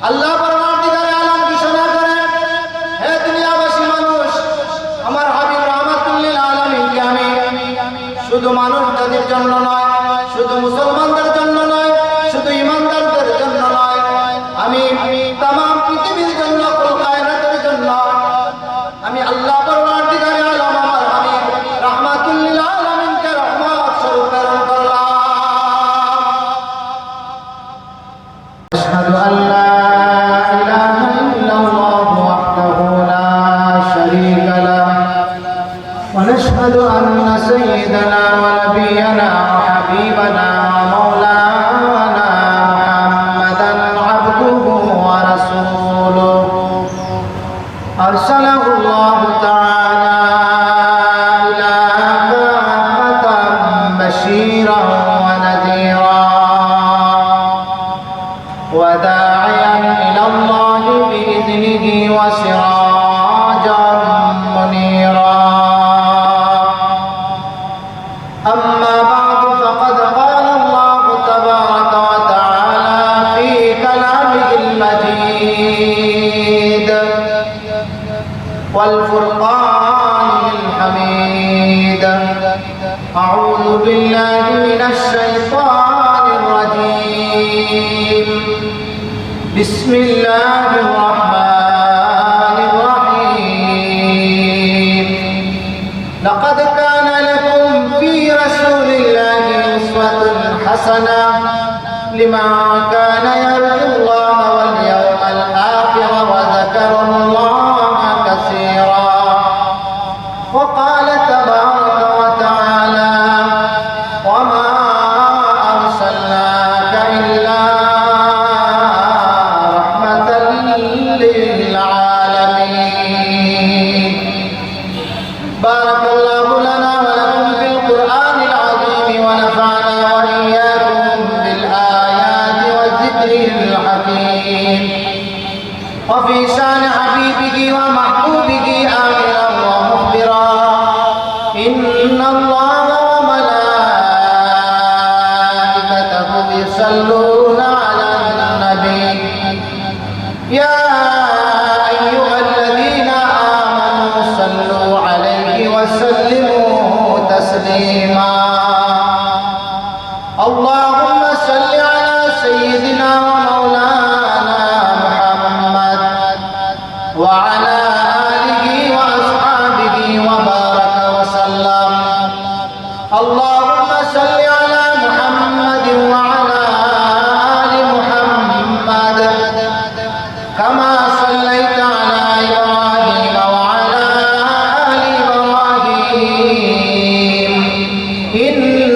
আল্লাহ أرسله الله تعالى بالله من الشيطان الرجيم. بسم الله الرحمن الرحيم. لقد كان لكم في رسول الله أسوة حسنة لمن كان يرجو إن الله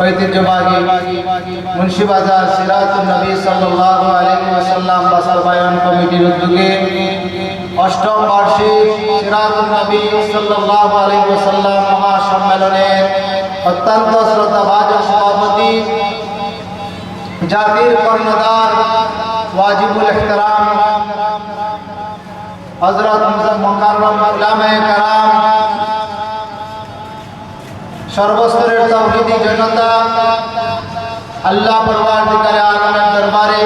ঐতিহ্যবাহী মুন্সিবাজার সিরাতুল নবী সাল্লাল্লাহু আলাইহি ওয়াসাল্লাম বাস্তবায়ন কমিটির উদ্যোগে অষ্টম বার্ষিক সিরাতুল নবী সাল্লাল্লাহু আলাইহি ওয়াসাল্লাম মহাসম্মেলনের অত্যন্ত শ্রদ্ধাভাজন সভাপতি, জাতির কর্ণধার ওয়াজিবুল ইহতারাম, হযরত মুকাররম উলামায়ে সর্বস্তরের তৌহিদি জনতা, আল্লাহ পরওয়ারদিগারে আলমের দরবারে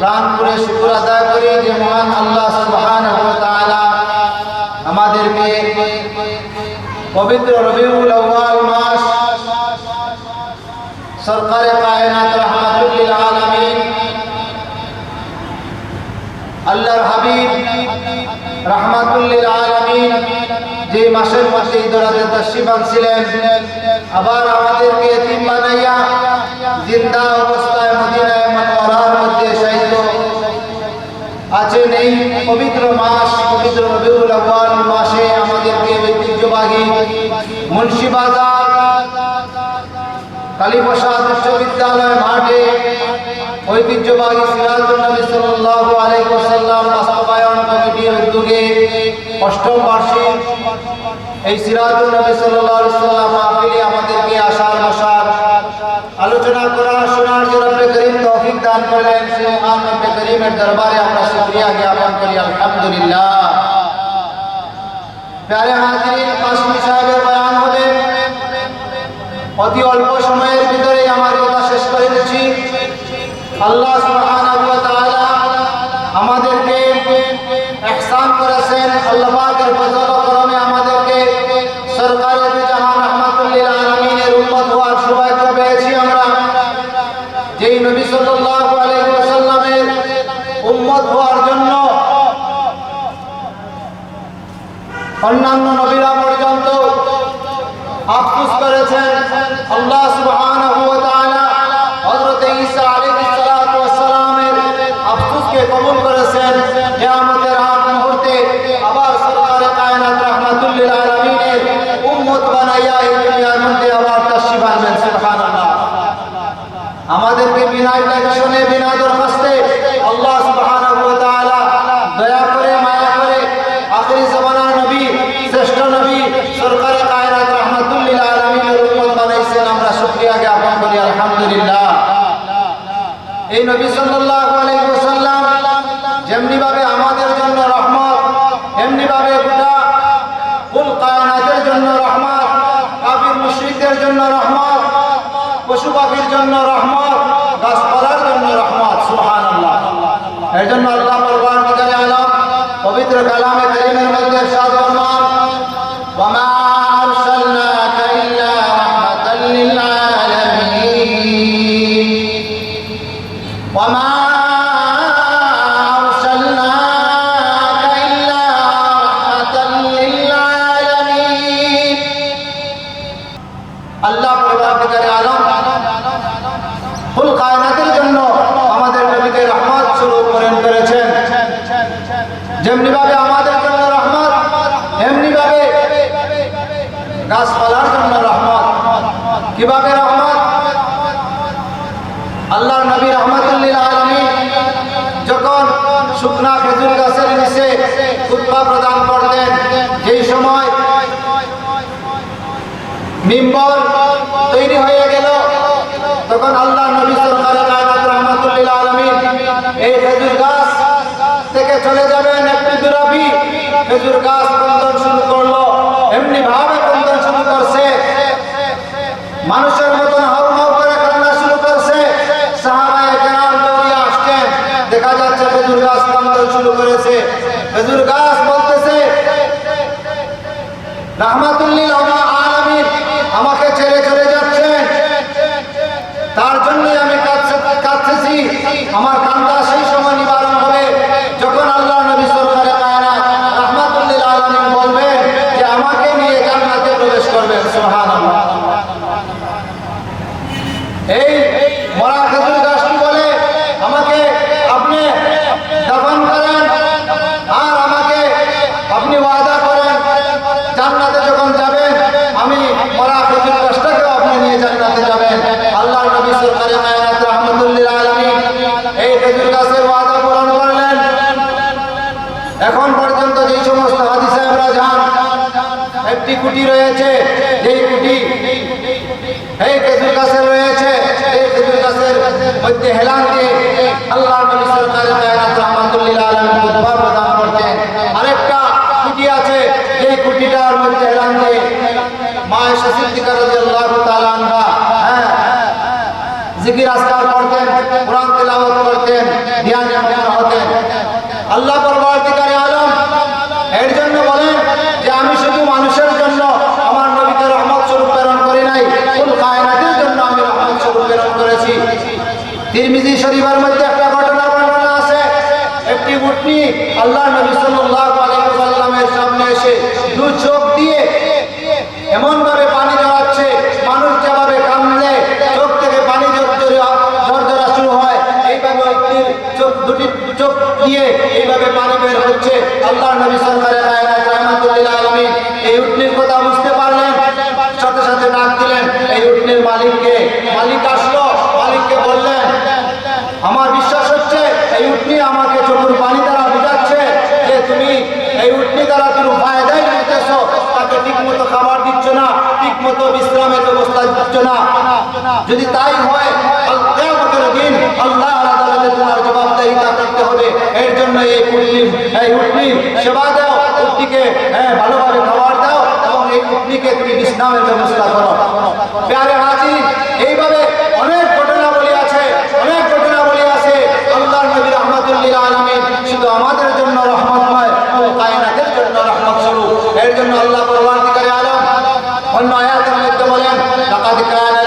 প্রাণ করে শুকর আদায় করি যে মহান আল্লাহ সুবহানাহু ওয়া তাআলা আমাদেরকে পবিত্র রবিউল আউয়াল মাস সরকারে কায়নাত রাহমাতুল লিল আলামিন, আল্লাহর হাবিব রাহমাতুল্লিল আলামিন যে মাসের মধ্যে ঈদরাতে তশরিফ আনছিলেন আবার আমাদেরকে এতিম বানাইয়া জিন্দা অবস্থায় মদিনায় মনোয়ারার মধ্যে সাহিত্য আছেন এই পবিত্র মাস, পবিত্র রবিউল আউয়াল মাসে আমাদেরকে ঐতিহ্যবাহী মুন্সিবাজার কালীপ্রসাদ বিশ্ববিদ্যালয় বিদ্যালয় মাঠে ঐতিহ্যবাহী সিরাজুল নবী সাল্লাল্লাহু অষ্টম বার্ষিক এই সিরাজুল নবী সাল্লাম আমাদেরকে আসার বসার আলোচনা করা, শোনার যে রব্বে করিম দান করলেন সে মহান দরবারে আমরা শুকরিয়া জ্ঞাপন করি, আলহামদুলিল্লাহ। অতি অল্প সময়ের ভিতরেই আমার কথা শেষ করে দিচ্ছি। আল্লাহ আমাদেরকে ইহসান করেছেন আল্লাহ পাকের ফজল ও করমে আমাদেরকে সরকারে জাহান রাহমাতুল লিল আলামিনের উম্মত হওয়ার সৌভাগ্য পেয়েছি আমরা। যেই নবী সাল্লাল্লাহু আলাইহি ওয়াসাল্লামের উম্মত হওয়ার জন্য অন্যান্য নবীরা পর্যন্ত আফসোস করেছেন, আল্লাহ জন্য রহমত গাছপালার জন্য রহমত সুবহানাল্লাহ। এই জন্য আল্লাহ পবিত্র কালামে কারিমের মধ্যে ইরশাদ যেমনি ভাবে আমাদের জন্য রহমত এমনি ভাবে গাছপালার জন্য রহমত। কীভাবে রহমত? আল্লাহ নবী রহমতুল্লিল আলমী যখন শুকনা খেজুর গাছের নিচে খুতবা প্রদান করতেন, যেই সময় মিম্বর তৈরি হয়ে গেল, তখন আল্লাহ নবী সরকার রহমতুল্লিল আলমী এই খেজুর খেজুর গাছ ক্রন্দন শুরু করল, এমনি ভাবে ক্রন্দন শুরু করছে। মানুষের মতন হাউ হাউ করে কান্না শুরু করছে। কেরাম দৌড়িয়ে আসছেন। দেখা যাচ্ছে খেজুর গাছ ক্রন্দন শুরু করেছে। খেজুর গাছ বলতেছে আলামিন আমাকে ছেড়ে চলে যাচ্ছেন তার জন্যই আমি কাঁদছে কাঁদতেছি আমার কান্দা সেই সময় নিবারণ হবে যখন আল্লাহ নবী সরকারে কায়নাত রাহমাতুল্লিল আলামিন বলবেন যে আমাকে নিয়ে জান্নাতে প্রবেশ করবেন সুবহানাল্লাহ এই মরা খেজুর গাছটি বলে আমাকে আপনি দাফন করেন আর আমাকে আপনি ওয়াদা করেন জান্নাতে যখন যাবেন আমি মরা খেজুর গাছটাকেও আপনি নিয়ে জান্নাতে যাবেন আল্লাহ নবী সরকারে কায়নাত রহমতুল্লিল আলামিন এই খেজুর গাছের ওয়াদা পূরণ করলেন এখন পর্যন্ত যে সমস্ত হাদিসে আমরা যান একটি কুটি রয়েছে যেই কুটি এই খেজুর গাছের রয়েছে এই খেজুর গাছের মধ্যে হেলান দিয়ে আল্লাহ নবী সরকার কায়নাত রহমাতুল্লিল আলামিন খুতবা প্রদান করতেন আরেকটা কুটি হ্যাঁ মানুষের জন্য আমার নবীকে রহমত স্বরূপ প্রেরণ করি নাই কুল কায়নাতের জন্য আমি রহমত স্বরূপ শরীফের মধ্যে একটা ঘটনা বর্ণনা আছে, একটি উটনি আল্লাহ নবী সাল্লাল্লাহু সামনে এসে দু চোখ দিয়ে এমন ভাবে পানি জড়াচ্ছে মানুষ যেভাবে কামলে চোখ থেকে পানি ঝরঝরা শুরু হয়, এইভাবে একটি চোখ দুটি চোখ দিয়ে এইভাবে পানি বের হচ্ছে। আল্লাহ নবী সরকারের এই উটনির কথা বুঝতে পারলেন সাথে সাথে ডাক দিলেন এই উটনির মালিককে মালিক আসলো মালিককে বললেন আমার বিশ্বাস হচ্ছে এই উটনি আমাকে চোখের পানি দ্বারা বুঝাচ্ছে যে তুমি এই উটনি দ্বারা তুমি উপায় যদি তাই হয় দিন আল্লাহ তোমার জবাবদাহিতা করতে হবে। এর জন্য এই এই সেবা দাও হ্যাঁ ভালোভাবে খাবার দাও ব্যবস্থা আল্লাহ আমাদের জন্য এর জন্য আল্লাহ আলম, অন্য বলেন লাকাদ কানা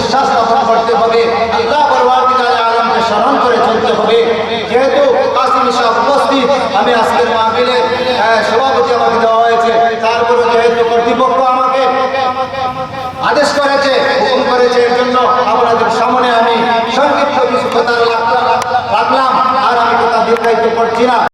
বিশ্বাস স্থাপন করতে হবে, আল্লাহ পরবর্তীকারে আলমকে স্মরণ করে চলতে হবে। যেহেতু কাসিম সাহেব উপস্থিত, আমি আজকের মাহফিলে সভাপতি আমাকে দেওয়া হয়েছে। তারপরে যেহেতু কর্তৃপক্ষ আমাকে আদেশ করেছে, হুকুম করেছে, এর জন্য আপনাদের সামনে আমি সংক্ষিপ্ত কিছু কথা রাখলাম। আর আমি কথা দীর্ঘায়িত করছি না।